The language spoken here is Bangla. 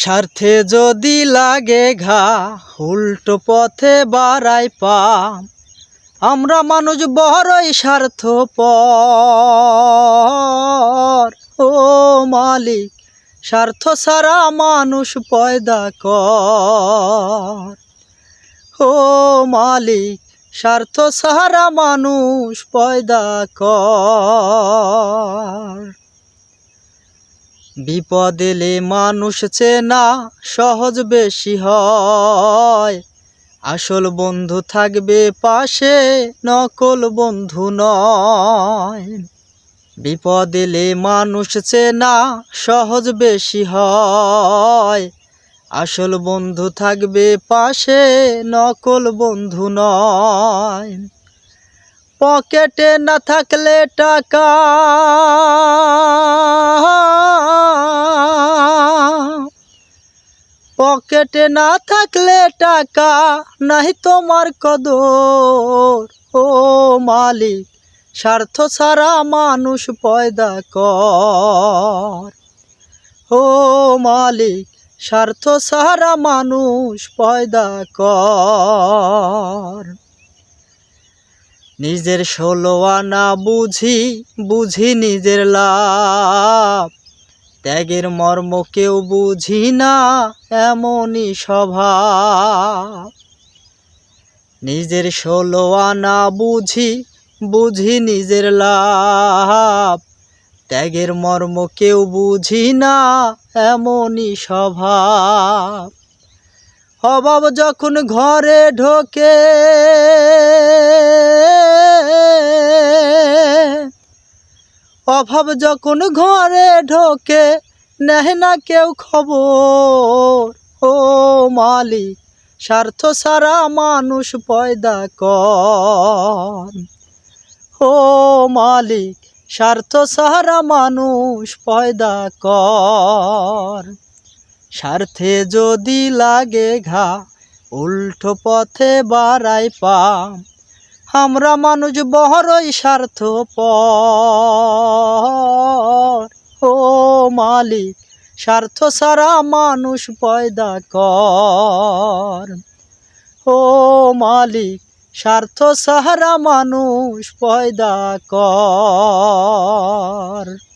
স্বার্থে যদি লাগে ঘা, উল্টো পথে বাড়াই পা। আমরা মানুষ বড়ই স্বার্থ ও মালিক, স্বার্থ সারা মানুষ পয়দা কর। ও মালিক, স্বার্থ সারা মানুষ পয়দা কর। বিপদ এলে মানুষ চেনা, সহজ বেশি হয়। আসল বন্ধু থাকবে পাশে, নকল বন্ধু নয়। বিপদ এলে মানুষ চেনা, সহজ বেশি হয়। আসল বন্ধু থাকবে পাশে, নকল বন্ধু নয়। পকেটে না থাকলে টাকা পকেটে না থাকলে টাকা নাহি তোমার কদর। ও মালিক, স্বার্থ ছাড়া মানুষ পয়দা কর। ও মালিক, স্বার্থ ছাড়া মানুষ পয়দা কর। নিজের ষোলো আনা বুঝি বুঝি নিজের লাভ। ত্যাগের মর্ম কেউ বুঝি না, এমনই স্বভাব নিজের ষোলো আনা বুঝি বুঝি নিজের লাভ। ত্যাগের মর্ম কেউ বুঝি না, এমনই স্বভাব অভাব যখন ঘরে ঢোকে অভাব যখন ঘরে ঢোকে, নেহে না কেউ খবর। ও মালিক, স্বার্থ সারা মানুষ পয়দা কর। ও মালিক, স্বার্থ সারা মানুষ পয়দা কর। স্বার্থে যদি লাগে ঘা, উল্টো পথে বাড়াই পাম। আমরা মানুষ বহরই স্বার্থ ও মালিক, স্বার্থ সারা মানুষ পয়দা কর। ও মালিক, স্বার্থ সারা মানুষ পয়দা কর।